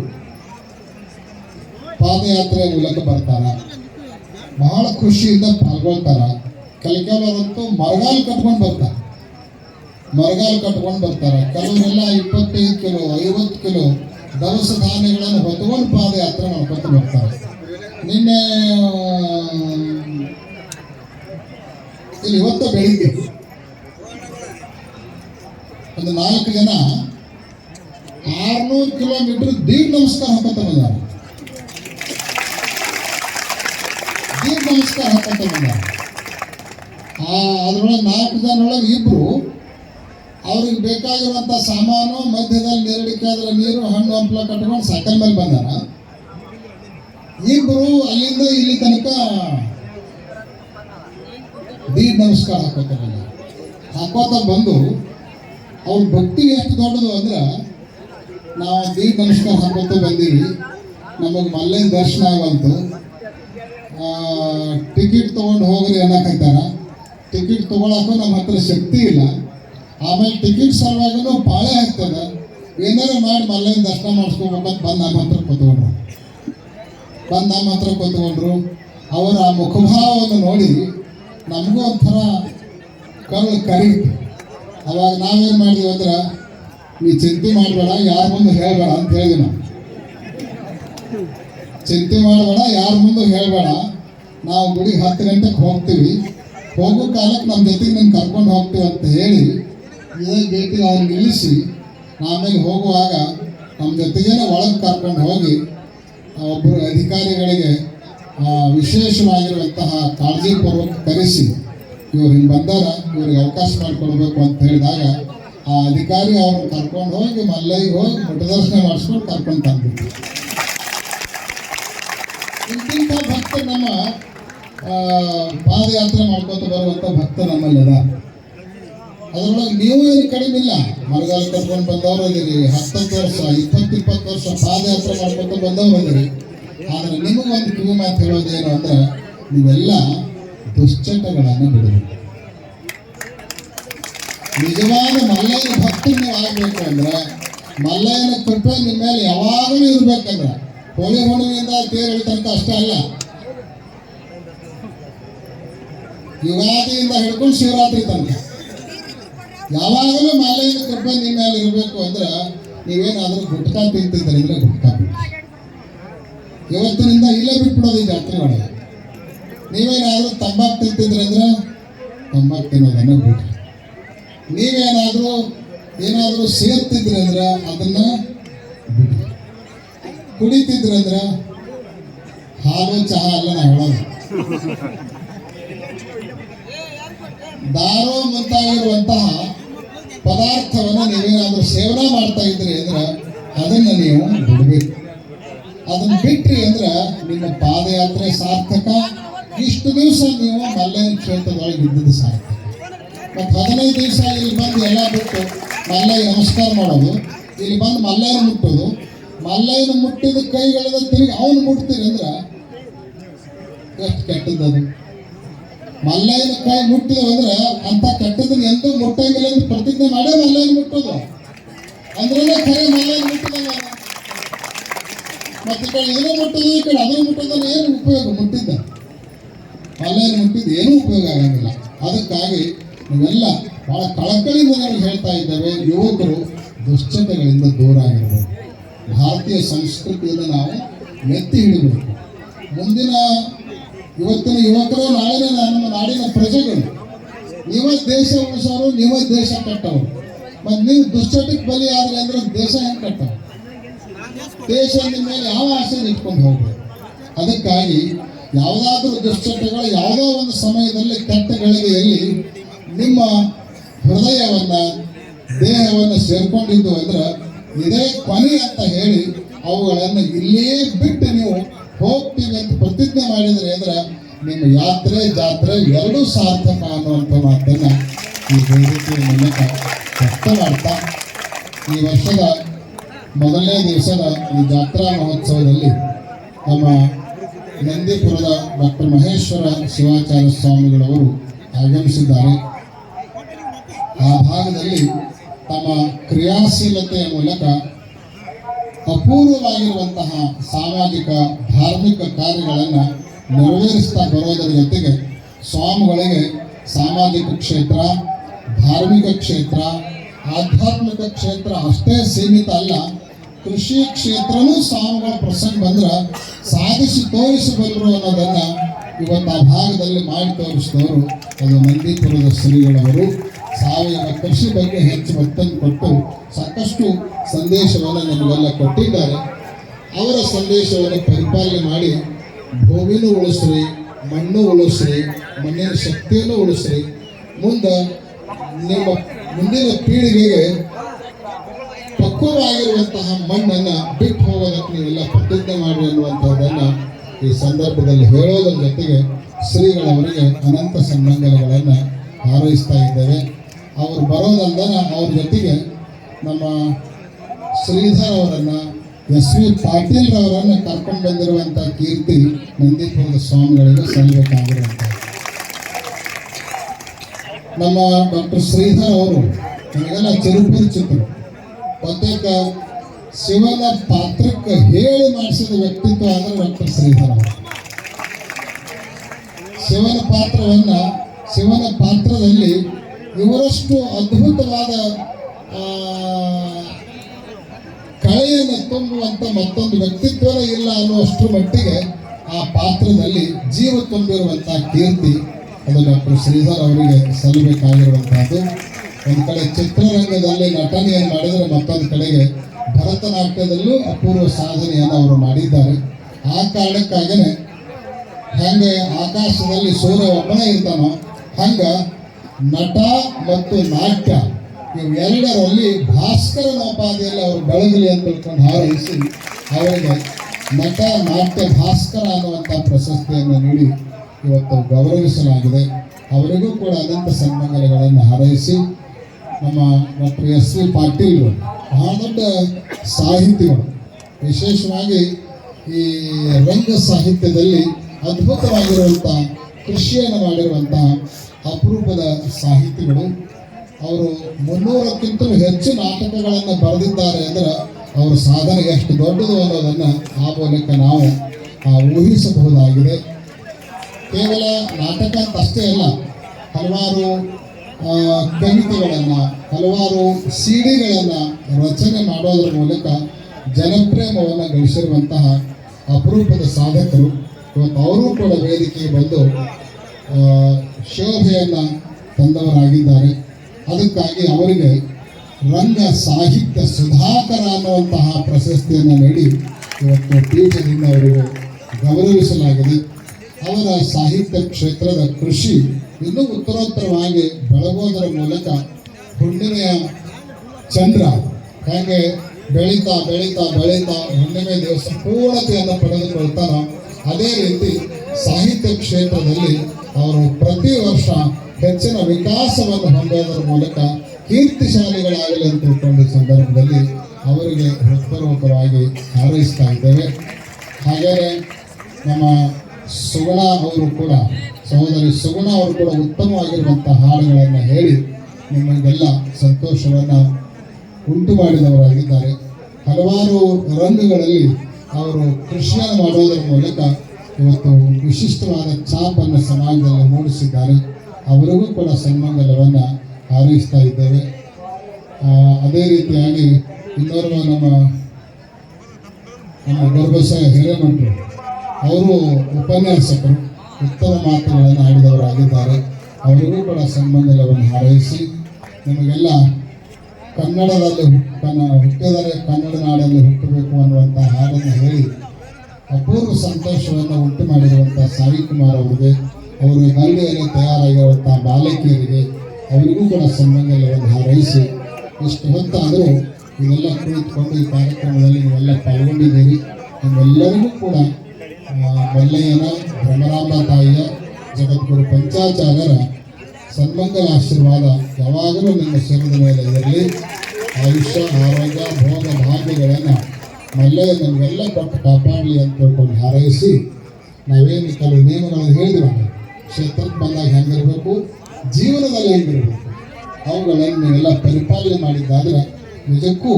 ಪಾದಯಾತ್ರೆಯ ಮೂಲಕ ಬರ್ತಾರೆ, ಬಹಳ ಖುಷಿಯಿಂದ ಪಾಲ್ಗೊಳ್ತಾರ. ಕೆಲ ಹೊತ್ತು ಮರಗಾಲ್ ಕಟ್ಕೊಂಡು ಬರ್ತಾರೆ. ಮರಗಾಲ್ ಕಟ್ಕೊಂಡು ಬರ್ತಾರೆ. ಕೆಲವರೆಲ್ಲ ಇಪ್ಪತ್ತೈದು ಕಿಲೋ, ಐವತ್ತು ಕಿಲೋ ದವಸ ಧಾನ್ಯಗಳನ್ನು ಹೊತ್ಕೊಂಡು ಪಾದಯಾತ್ರೆ ಮಾಡ್ಕೊತ ಬರ್ತಾರೆ. ನಿನ್ನೆ ಇಲ್ಲಿ ಇವತ್ತು ಬೆಳಿಗ್ಗೆ ಒಂದು ನಾಲ್ಕು ಜನ ಆರ್ನೂರು ಕಿಲೋಮೀಟರ್ ದೀರ್ಘ ನಮಸ್ಕಾರ ಹಾಕೋತ ಬಂದಾರ. ದೀರ್ಘ ನಮಸ್ಕಾರ ಹಾಕೋತ ಬಂದಾರ. ಅದ್ರೊಳಗೆ ನಾಲ್ಕು ಜನರೊಳಗೆ ಇಬ್ರು. ಅವ್ರಿಗೆ ಬೇಕಾಗಿರುವಂಥ ಸಾಮಾನು, ಮಧ್ಯದಲ್ಲಿ ನೆರಡಿಕ್ಕಾದ್ರೆ ನೀರು, ಹಣ್ಣು, ಹಂಪಲ ಕಟ್ಕೊಂಡು ಸೈಕಲ್ ಮೇಲೆ ಬಂದಾರ. ಇಬ್ರು ಅಲ್ಲಿಂದ ಇಲ್ಲಿ ತನಕ ದೀರ್ಘ ನಮಸ್ಕಾರ ಹಾಕೋತ ಬಂದಾರ ಹಾಕೋತ ಬಂದು ಅವ್ರ ಭಕ್ತಿ ಎಷ್ಟು ದೊಡ್ಡದು ಅಂದ್ರೆ ನಾವು ದೀರ್ಘ ನಮಸ್ಕಾರ ಹಾಕೋತ ಬಂದೀವಿ. ನಮಗೆ ಮಲ್ಲೇ ದರ್ಶನ ಆಗಂತು ಟಿಕೆಟ್ ತೊಗೊಂಡು ಹೋಗ್ರಿ ಅನ್ನಕೈತಾರ ಟಿಕೆಟ್ ತೊಗೊಳಕ್ಕೂ ನಮ್ಮ ಹತ್ರ ಶಕ್ತಿ ಇಲ್ಲ. ಆಮೇಲೆ ಟಿಕೆಟ್ ಸಲುವಾಗೂ ಪಾಳೆ ಆಗ್ತದೆ. ಏನಾರು ಮಾಡಿ ಮಲ್ಲಿನ ದರ್ಶನ ಮಾಡಿಸ್ಕೊಬೇಕಂತ ಬಂದು ನಮ್ಮ ಹತ್ರ ಕೂತ್ಕೊಂಡ್ರು. ಬಂದು ನಮ್ಮ ಹತ್ರ ಕೂತ್ಕೊಂಡ್ರು. ಅವರ ಮುಖಭಾವವನ್ನು ನೋಡಿ ನಮಗೂ ಒಂಥರ ಕಲ್ಲು ಕರೀತು. ಅವಾಗ ನಾವೇನು ಮಾಡಿದ್ವಿ ಅಂದ್ರೆ, ನೀ ಚಿಂತೆ ಮಾಡಬೇಡ, ಯಾರ ಮುಂದೆ ಹೇಳಬೇಡ ಅಂತ ಹೇಳಿದ್ವಿ ನಾವು. ಚಿಂತೆ ಮಾಡಬೇಡ, ಯಾರ ಮುಂದೆ ಹೇಳಬೇಡ. ನಾವು ಗುಡಿಗೆ ಹತ್ತು ಗಂಟೆಗೆ ಹೋಗ್ತೀವಿ. ಹೋಗೋ ಕಾಲಕ್ಕೆ ನಮ್ಮ ಜೊತೆಗೆ ನೀನು ಕರ್ಕೊಂಡು ಹೋಗ್ತೀವಿ ಅಂತ ಹೇಳಿ ಏನು ಭೇಟಿ ಅವ್ರು ನಿಲ್ಲಿಸಿ, ಆಮೇಲೆ ಹೋಗುವಾಗ ನಮ್ಮ ಜೊತೆಗೇನೆ ಒಳಗೆ ಕರ್ಕೊಂಡು ಹೋಗಿ ಒಬ್ಬರು ಅಧಿಕಾರಿಗಳಿಗೆ ವಿಶೇಷವಾಗಿರುವಂತಹ ಕಾಳಜಿ ಪೂರ್ವಕ ಕರೆಸಿ, ಇವ್ರು ಹಿಂಗೆ ಬಂದಾರ, ಇವ್ರಿಗೆ ಅವಕಾಶ ಮಾಡಿಕೊಡ್ಬೇಕು ಅಂತ ಹೇಳಿದಾಗ ಆ ಅಧಿಕಾರಿ ಅವ್ರನ್ನ ಕರ್ಕೊಂಡು ಹೋಗಿ ಮಲ್ಲೈಗೆ ಹೋಗಿ ಮಠದರ್ಶನ ಮಾಡಿಸ್ಕೊಂಡು ಕರ್ಕೊಂಡು ತಂದ್ಬಿಟ್ಟು ಇಂತಿಂಥ ಭಕ್ತ ನಮ್ಮ ಪಾದಯಾತ್ರೆ ಮಾಡ್ಕೊತ ಬರುವಂತ ಭಕ್ತ ನಮ್ಮಲ್ಲಿ ಅದ್ರೊಳಗೆ ನೀವು ಏನು ಕಡಿಮೆ ಇಲ್ಲ. ಮರಗಾಲ ಕಟ್ಕೊಂಡು ಬಂದವರು ಅದೀರಿ ಹತ್ತತ್ತು ವರ್ಷ ಇಪ್ಪತ್ತು ಇಪ್ಪತ್ತು ವರ್ಷ ಪಾದಯಾತ್ರೆ ಮಾಡ್ಕೊತ ಬಂದವರು ಅದೀರಿ ಆದರೆ ನಿಮಗೊಂದು ಕಿವಿ ಮಾತು ಹೇಳೋದೇನು ಅಂದ್ರೆ, ನೀವೆಲ್ಲ ದುಶ್ಚಟಗಳನ್ನು ಬಿಡಬೇಕು. ನಿಜವಾದ ಮಲ್ಲಯ್ಯನ ಭಕ್ತಿ ನೀವು ಆಗಬೇಕು ಅಂದ್ರೆ ಮಲ್ಲಯ್ಯನ ಕೃಪೆ ನಿಮ್ಮ ಮೇಲೆ ಯಾವಾಗಲೂ ಇರಬೇಕಂದ್ರೆ. ಹೋಳಿ ಹುಣ್ಣಿಮೆಯಿಂದ ತೇರು ಎಳಿತಂತ ಅಷ್ಟೇ ಅಲ್ಲ. ಯುಗಾದಿಯಿಂದ ಹಿಡ್ಕೊಂಡು ಶಿವರಾತ್ರಿ ತನಕ. ಯಾವಾಗಲೂ ಮಾಲೆಯ ಕೃಪೆ ನಿಮ್ಮ ಮೇಲೆ ಇರಬೇಕು ಅಂದ್ರೆ ನೀವೇನಾದ್ರೂ ಗುಟ್ಕಾ ತಿಂತಿದ್ದರೆ ಅಂದ್ರೆ ಗುಟ್ಕಾ ಇವತ್ತಿನಿಂದ ಇಲ್ಲೇ ಬಿಟ್ಬಿಡೋದು ಈ ಜಾತ್ರೆ ಒಳಗೆ. ನೀವೇನಾದ್ರೂ ತಂಬಾಕು ತಿಂತಿದ್ರೆ ಅಂದ್ರೆ ತಂಬಾಕು ತಿನ್ನೋದನ್ನ ಬಿಡ್ರಿ. ನೀವೇನಾದ್ರೂ ಏನಾದ್ರೂ ಸೇರ್ತಿದ್ರಿ ಅಂದ್ರೆ ಅದನ್ನ ಕುಡಿತಿದ್ರಿ ಅಂದ್ರೆ ಹಾಲು, ಚಹಾ ಅಲ್ಲ ನಾವು ಹೇಳೋದು. ದಾರು ಮುಂತಾಗಿರುವಂತಹ ಪದಾರ್ಥವನ್ನು ನೀವೇನಾದ್ರೂ ಸೇವನೆ ಮಾಡ್ತಾ ಇದ್ರಿ ಅಂದ್ರೆ ಅದನ್ನ ನೀವು ಬಿಡಬೇಕು. ಅದನ್ನ ಬಿಟ್ರಿ ಅಂದ್ರೆ ನಿಮ್ಮ ಪಾದಯಾತ್ರೆ ಸಾರ್ಥಕ. ಇಷ್ಟು ದಿವಸ ನೀವು ಮಲ್ಲಯ್ಯನ ಕ್ಷೇತ್ರದೊಳಗೆ ಇದ್ದದ್ದು ಸಾರ್ಥಕ. ಮತ್ತು ಹದಿನೈದು ದಿವಸ ಇಲ್ಲಿ ಬಂದು ಎಲ್ಲ ಬಿಟ್ಟು ಮಲ್ಲಯ್ಯ ನಮಸ್ಕಾರ ಮಾಡೋದು. ಇಲ್ಲಿ ಬಂದು ಮಲ್ಲಯ್ಯನ ಮುಟ್ಟೋದು. ಮಲ್ಲಯ್ಯನ ಮುಟ್ಟಿದ ಕೈಗಳಿಂದ ತಿರುಗಿ ಅವನು ಮುಟ್ತೀರಿ ಅಂದ್ರೆ ಎಷ್ಟು ಕೆಟ್ಟದ್ದದು. ಮಲ್ಲಯ್ಯನ ಕೈ ಮುಟ್ಟಿ ಹೋದ್ರೆ ಅಂತ ಕೆಟ್ಟದನ್ನ ಎಂದೂ ಮುಟ್ಟಂಗಿಲ್ಲ ಅಂತ ಪ್ರತಿಜ್ಞೆ ಮಾಡೇ ಮಲ್ಲಯ್ಯನ ಮುಟ್ಟೋದು. ಅಂದ್ರೆ ಖರೆ ಮಲ್ಲಯ್ಯನ ಮುಟ್ಟಿದಾಗ ಮತ್ತೆ ಈ ಕಡೆ ಏನೋ ಈ ಕಡೆ ಅದನ್ನು ಮುಟ್ಟೋದನ್ನ ಏನು ಉಪಯೋಗ? ಮುಟ್ಟಿದ್ದ. ಮಲ್ಲಯ್ಯನ ಮುಟ್ಟಿದ್ದು ಏನೂ ಉಪಯೋಗ ಆಗಂಗಿಲ್ಲ. ಅದಕ್ಕಾಗಿ ನೀವೆಲ್ಲ ಬಹಳ ಕಳಕಳಿ ನಾವು ಹೇಳ್ತಾ ಇದ್ದೇವೆ, ಯುವಕರು ದುಶ್ಚಟಗಳಿಂದ ದೂರ ಆಗಿರಬೇಕು. ಭಾರತೀಯ ಸಂಸ್ಕೃತಿಯನ್ನು ನಾವು ಎತ್ತಿ ಹಿಡಿಬೇಕು. ಮುಂದಿನ ಇವತ್ತಿನ ಯುವಕರು ನಾಳೆ ನಮ್ಮ ನಾಡಿನ ಪ್ರಜೆಗಳು. ನೀವ ದೇಶ ಉಳಿಸೋರು, ನೀವ ದೇಶ ಕಟ್ಟವರು ಮತ್ತು ನೀವು ದುಶ್ಚಟಕ್ಕೆ ಬಲಿ ಆದ್ರೆ ಅಂದ್ರೆ ದೇಶ ಹೆಂಗೆ ದೇಶ ನಿಮ್ಮ ಮೇಲೆ ಯಾವ ಆಸೆ ಇಟ್ಕೊಂಡು ಹೋಗ್ಬೇಕು? ಅದಕ್ಕಾಗಿ ಯಾವುದಾದ್ರೂ ದುಶ್ಚಟಗಳು ಯಾವುದೋ ಒಂದು ಸಮಯದಲ್ಲಿ ಕೆಟ್ಟ ಗಳಿಗೆಯಲ್ಲಿ ನಿಮ್ಮ ಹೃದಯವನ್ನ, ದೇಹವನ್ನು ಸೇರ್ಕೊಂಡಿದ್ದು ಅಂದ್ರೆ ಇದೇ ಕೊನೆ ಅಂತ ಹೇಳಿ ಅವುಗಳನ್ನು ಇಲ್ಲೇ ಬಿಟ್ಟು ನೀವು ಹೋಗ್ತೀವಿ ಅಂತ ಪ್ರತಿಜ್ಞೆ ಮಾಡಿದರೆ ಅಂದ್ರೆ ನಿಮ್ಮ ಯಾತ್ರೆ, ಜಾತ್ರೆ ಎರಡೂ ಸಾರ್ಥಕ ಅನ್ನುವಂಥ ಮಾತನ್ನ ಈ ವೇದಿಕೆಯ ಮೂಲಕ ವ್ಯಕ್ತ ಮಾಡ್ತಾ. ಈ ವರ್ಷದ ಮೊದಲನೇ ದಿವಸದ ಈ ಜಾತ್ರಾ ಮಹೋತ್ಸವದಲ್ಲಿ ನಮ್ಮ ನಂದಿಪುರದ ಡಾಕ್ಟರ್ ಮಹೇಶ್ವರ ಶಿವಾಚಾರ್ಯ ಸ್ವಾಮಿಗಳವರು ಆಗಮಿಸಿದ್ದಾರೆ. ಆ ಭಾಗದಲ್ಲಿ ತಮ್ಮ ಕ್ರಿಯಾಶೀಲತೆಯ ಮೂಲಕ ಅಪೂರ್ವವಾಗಿರುವಂತಹ ಸಾಮಾಜಿಕ, ಧಾರ್ಮಿಕ ಕಾರ್ಯಗಳನ್ನು ನೆರವೇರಿಸ್ತಾ ಬರೋದರ ಜೊತೆಗೆ ಸ್ವಾಮಿಗಳಿಗೆ ಸಾಮಾಜಿಕ ಕ್ಷೇತ್ರ, ಧಾರ್ಮಿಕ ಕ್ಷೇತ್ರ, ಆಧ್ಯಾತ್ಮಿಕ ಕ್ಷೇತ್ರ ಅಷ್ಟೇ ಸೀಮಿತ ಅಲ್ಲ. ಕೃಷಿ ಕ್ಷೇತ್ರನೂ ಸ್ವಾಮಿಗಳ ಪ್ರಸಂಗ ಬಂದ್ರೆ ಸಾಧಿಸಿ ತೋರಿಸಬಲ್ಲರು ಅನ್ನೋದನ್ನು ಇವತ್ತು ಆ ಭಾಗದಲ್ಲಿ ಮಾಡಿ ತೋರಿಸಿದವರು ಅದು ನಂದೀಪುರದ ಶ್ರೀಗಳವರು. ಸಾವಯವ ಕೃಷಿ ಬಗ್ಗೆ ಹೆಚ್ಚು ಒತ್ತನ್ನು ಕೊಟ್ಟು ಸಾಕಷ್ಟು ಸಂದೇಶವನ್ನು ನಮಗೆಲ್ಲ ಕೊಟ್ಟಿದ್ದಾರೆ. ಅವರ ಸಂದೇಶವನ್ನು ಪರಿಪಾಲನೆ ಮಾಡಿ ಭೂಮಿನೂ ಉಳಿಸ್ರಿ, ಮಣ್ಣು ಉಳಿಸ್ರಿ, ಮಣ್ಣಿನ ಶಕ್ತಿಯನ್ನು ಉಳಿಸ್ರಿ. ಮುಂದೆ ನಿಮ್ಮ ಮುಂದಿನ ಪೀಳಿಗೆಗೆ ಪಕ್ವವಾಗಿರುವಂತಹ ಮಣ್ಣನ್ನು ಬಿಟ್ಟು ಹೋಗೋದಕ್ಕೆ ನೀವೆಲ್ಲ ಪ್ರತಿಜ್ಞೆ ಮಾಡಿ ಅನ್ನುವಂಥದ್ದನ್ನು ಈ ಸಂದರ್ಭದಲ್ಲಿ ಹೇಳೋದ್ರ ಜೊತೆಗೆ ಶ್ರೀಗಳವರಿಗೆ ಅನಂತ ಸನ್ಮಂಗಲಗಳನ್ನು ಹಾರೈಸ್ತಾ ಇದ್ದೇವೆ. ಅವರು ಬರೋದಲ್ದನ ಅವ್ರ ಜೊತೆಗೆ ನಮ್ಮ ಶ್ರೀಧರ್ ಅವರನ್ನು ಎಸ್ ವಿ ಪಾಟೀಲ್ ಅವರನ್ನು ಕರ್ಕೊಂಡು ಬಂದಿರುವಂಥ ಕೀರ್ತಿ ನಂದೀಪುರದ ಸ್ವಾಮಿಗಳಿಗೆ ಸಲ್ಲಬೇಕಾಗಿರುವಂಥ ನಮ್ಮ ಡಾಕ್ಟರ್ ಶ್ರೀಧರ್ ಅವರು ನನಗೆಲ್ಲ ಚಿರುಪರಿಚಿತರು. ಬಹುತೇಕ ಶಿವನ ಪಾತ್ರಕ್ಕೆ ಹೇಳಿ ಮಾಡಿಸಿದ ವ್ಯಕ್ತಿತ್ವ ಅಂದ್ರೆ ಡಾಕ್ಟರ್ ಶ್ರೀಧರ್ ಅವರು. ಶಿವನ ಪಾತ್ರವನ್ನ ಶಿವನ ಪಾತ್ರದಲ್ಲಿ ಇವರಷ್ಟು ಅದ್ಭುತವಾದ ಆ, ಕಳೆಯನ್ನು ತುಂಬುವಂತ ಮತ್ತೊಂದು ವ್ಯಕ್ತಿತ್ವನೇ ಇಲ್ಲ ಅನ್ನುವಷ್ಟರ ಮಟ್ಟಿಗೆ ಆ ಪಾತ್ರದಲ್ಲಿ ಜೀವ ತುಂಬಿರುವಂಥ ಕೀರ್ತಿ ಅದು ಡಾಕ್ಟರ್ ಶ್ರೀಧರ್ ಅವರಿಗೆ ಸಲ್ಲಬೇಕಾಗಿರುವಂತಹದ್ದು. ಒಂದು ಕಡೆ ಚಿತ್ರರಂಗದಲ್ಲಿ ನಟನೆಯನ್ನು ಮಾಡಿದರೆ ಮತ್ತೊಂದು ಕಡೆಗೆ ಭರತನಾಟ್ಯದಲ್ಲೂ ಅಪೂರ್ವ ಸಾಧನೆಯನ್ನು ಅವರು ಮಾಡಿದ್ದಾರೆ. ಆ ಕಾರಣಕ್ಕಾಗೇನೆ ಹೆಂಗೆ ಆಕಾಶದಲ್ಲಿ ಸೂರ್ಯ ಒಬ್ಬನೇ ಇರ್ತಾನೋ ಹಂಗ ನಟ ಮತ್ತು ನಾಟ್ಯ ಇವೆರಡರಲ್ಲಿ ಭಾಸ್ಕರನ ಉಪಾಧಿಯಲ್ಲಿ ಅವರು ಬೆಳಗಲಿ ಅಂತ ತಿಳ್ಕೊಂಡು ಹಾರೈಸಿ ಅವರಿಗೆ ನಟ, ನಾಟ್ಯ ಭಾಸ್ಕರ ಅನ್ನುವಂಥ ಪ್ರಶಸ್ತಿಯನ್ನು ನೀಡಿ ಇವತ್ತು ಗೌರವಿಸಲಾಗಿದೆ. ಅವರಿಗೂ ಕೂಡ ಅನಂತ ಸನ್ಮಾನಗಳನ್ನು ಹಾರೈಸಿ ನಮ್ಮ ಡಾಕ್ಟರ್ ಎಸ್ ವಿ ಪಾಟೀಲ್ ಬಹಳ ದೊಡ್ಡ ಸಾಹಿತಿಗಳು. ವಿಶೇಷವಾಗಿ ಈ ರಂಗ ಸಾಹಿತ್ಯದಲ್ಲಿ ಅದ್ಭುತವಾಗಿರುವಂಥ ಕೃಷಿಯನ್ನು ಮಾಡಿರುವಂತಹ ಅಪರೂಪದ ಸಾಹಿತಿಗಳು, ಅವರು ಮುನ್ನೂರಕ್ಕಿಂತಲೂ ಹೆಚ್ಚು ನಾಟಕಗಳನ್ನು ಬರೆದಿದ್ದಾರೆ ಅಂದರೆ ಅವರ ಸಾಧನೆ ಎಷ್ಟು ದೊಡ್ಡದು ಅನ್ನೋದನ್ನು ಆ ಮೂಲಕ ನಾವು ಊಹಿಸಬಹುದಾಗಿದೆ. ಕೇವಲ ನಾಟಕ ಅಷ್ಟೇ ಅಲ್ಲ, ಹಲವಾರು ಕವಿತೆಗಳನ್ನು, ಹಲವಾರು ಸಿಡಿಗಳನ್ನು ರಚನೆ ಮಾಡೋದ್ರ ಮೂಲಕ ಜನಪ್ರೇಮವನ್ನು ಗಳಿಸಿರುವಂತಹ ಅಪರೂಪದ ಸಾಧಕರು. ಇವತ್ತು ಅವರು ಕೂಡ ವೇದಿಕೆಗೆ ಬಂದು ಶೋಭೆಯನ್ನು ತಂದವರಾಗಿದ್ದಾರೆ. ಅದಕ್ಕಾಗಿ ಅವರಿಗೆ ರಂಗ ಸಾಹಿತ್ಯ ಸುಧಾಕರ ಅನ್ನುವಂತಹ ಪ್ರಶಸ್ತಿಯನ್ನು ನೀಡಿ ಇವತ್ತು ಪೀಠದಿಂದ ಅವರಿಗೆ ಗೌರವಿಸಲಾಗಿದೆ. ಅವರ ಸಾಹಿತ್ಯ ಕ್ಷೇತ್ರದ ಕೃಷಿ ಇನ್ನೂ ಉತ್ತರೋತ್ತರವಾಗಿ ಬೆಳಗೋದರ ಮೂಲಕ ಹುಣ್ಣಿಮೆಯ ಚಂದ್ರ ಹಾಗೆ ಬೆಳೀತಾ ಬೆಳೀತಾ ಬೆಳೀತಾ ಹುಣ್ಣಿಮೆ ದಿವಸ ಪೂರ್ಣತೆಯನ್ನು ಪಡೆದುಕೊಳ್ತಾನೋ ಅದೇ ರೀತಿ ಸಾಹಿತ್ಯ ಕ್ಷೇತ್ರದಲ್ಲಿ ಅವರು ಪ್ರತಿ ವರ್ಷ ಹೆಚ್ಚಿನ ವಿಕಾಸವನ್ನು ಹೊಂದೋದರ ಮೂಲಕ ಕೀರ್ತಿಶಾಲಿಗಳಾಗಲಿ ಅಂತ ತಿಳ್ಕೊಂಡ ಸಂದರ್ಭದಲ್ಲಿ ಅವರಿಗೆ ಹೃತ್ಪೂರ್ವಕವಾಗಿ ಹಾರೈಸ್ತಾ ಇದ್ದೇವೆ. ಹಾಗೆಯೇ ನಮ್ಮ ಸುಗುಣ ಅವರು ಕೂಡ, ಸಹೋದರಿ ಸುಗುಣ ಅವರು ಕೂಡ ಉತ್ತಮವಾಗಿರುವಂಥ ಹಾಡುಗಳನ್ನು ಹೇಳಿ ನಿಮಗೆಲ್ಲ ಸಂತೋಷವನ್ನು ಉಂಟು ಮಾಡಿದವರಾಗಿದ್ದಾರೆ ಹಲವಾರು ರಂಗಗಳಲ್ಲಿ ಅವರು ಕೃಷಿಯನ್ನು ಮಾಡೋದರ ಮೂಲಕ ಇವತ್ತು ವಿಶಿಷ್ಟವಾದ ಛಾಪನ್ನು ಸಮಾಜದಲ್ಲಿ ಮೂಡಿಸಿದ್ದಾರೆ. ಅವರಿಗೂ ಕೂಡ ಸನ್ಮಂಗಲವನ್ನು ಹಾರೈಸ್ತಾ ಇದ್ದೇವೆ. ಅದೇ ರೀತಿಯಾಗಿ ಇನ್ನೋರ್ವ ನಮ್ಮ ನಮ್ಮ ಗರ್ಭಸ ಹಿರೇಮಠರು, ಅವರು ಉಪನ್ಯಾಸಕರು ಉತ್ತಮ ಮಾತುಗಳನ್ನು ಆಡಿದವರಾಗಿದ್ದಾರೆ. ಅವರಿಗೂ ಕೂಡ ಸನ್ಮಂಗಲವನ್ನು ಹಾರೈಸಿ, ನಿಮಗೆಲ್ಲ ಕನ್ನಡದಲ್ಲಿ ಹುಟ್ಟ ಹುಟ್ಟಿದರೆ ಕನ್ನಡ ನಾಡಲ್ಲಿ ಹುಟ್ಟಬೇಕು ಅನ್ನುವಂಥ ಹಾಡನ್ನು ಹೇಳಿ ಅಪೂರ್ವ ಸಂತೋಷವನ್ನು ಉಂಟು ಮಾಡಿರುವಂಥ ಸಾಯಿ ಕುಮಾರ್ ಅವರಿಗೆ. ಅವರು ಗಂಗೆಯಲ್ಲಿ ತಯಾರಾಗಿರುವಂಥ ಬಾಲಕಿಯರಿಗೆ ಅವರಿಗೂ ಕೂಡ ಸನ್ಮಂಗಲವನ್ನು ಹಾರೈಸಿ. ಇಷ್ಟು ಹೊತ್ತಾದರೂ ಇವೆಲ್ಲ ಕುಳಿತುಕೊಂಡು ಈ ಕಾರ್ಯಕ್ರಮದಲ್ಲಿ ನೀವೆಲ್ಲ ಪಾಲ್ಗೊಂಡಿದ್ದೀರಿ. ನಿಮ್ಮೆಲ್ಲರಿಗೂ ಕೂಡ ಮಲ್ಲಯ್ಯನ ಭ್ರಮರಾಂಬ ತಾಯಿಯ ಜಗದ್ಗುರು ಪಂಚಾಚಾರ್ಯರ ಸನ್ಮಂಗಲ ಆಶೀರ್ವಾದ ಯಾವಾಗಲೂ ನಿಮ್ಮ ಶರೀರದ ಮೇಲೆ ಇರಲಿ. ಆಯುಷ್ಯ, ಆರೋಗ್ಯ, ಭೋಗ, ಭಾಗ್ಯಗಳನ್ನು ಮಲ್ಲೆ ನಮಗೆಲ್ಲ ಕೊಟ್ಟು ಕಾಪಾಡಲಿ ಅಂತ ತಿಳ್ಕೊಂಡು ಹಾರೈಸಿ ನಾವೇನು ಕೆಲವು ನಿಯಮಗಳನ್ನು ಹೇಳಿದ್ರಲ್ಲ ಕ್ಷೇತ್ರಕ್ಕೆ ಬಂದಾಗ ಹೆಂಗಿರಬೇಕು, ಜೀವನದಲ್ಲಿ ಹೆಂಗಿರಬೇಕು, ಅವುಗಳನ್ನು ನೀವೆಲ್ಲ ಪರಿಪಾಲನೆ ಮಾಡಿದ್ದಾದರೆ ನಿಜಕ್ಕೂ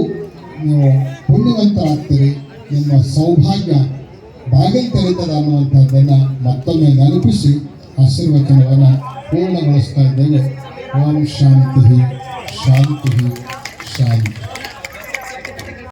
ನೀವು ಪುಣ್ಯವಂತರಾಗ್ತೀರಿ ನಿಮ್ಮ ಸೌಭಾಗ್ಯ ಬಾಗಿಲು ತೆರೀತದ ಅನ್ನುವಂಥದ್ದನ್ನು ಮತ್ತೊಮ್ಮೆ ನೆನಪಿಸಿ, ಆಶೀರ್ವಚನವನ್ನು ಪೂರ್ಣಗೊಳಿಸ್ತಾ ಇದ್ದೇವೆ ಓಂ ಶಾಂತಿ ಶಾಂತಿ ಶಾಂತಿ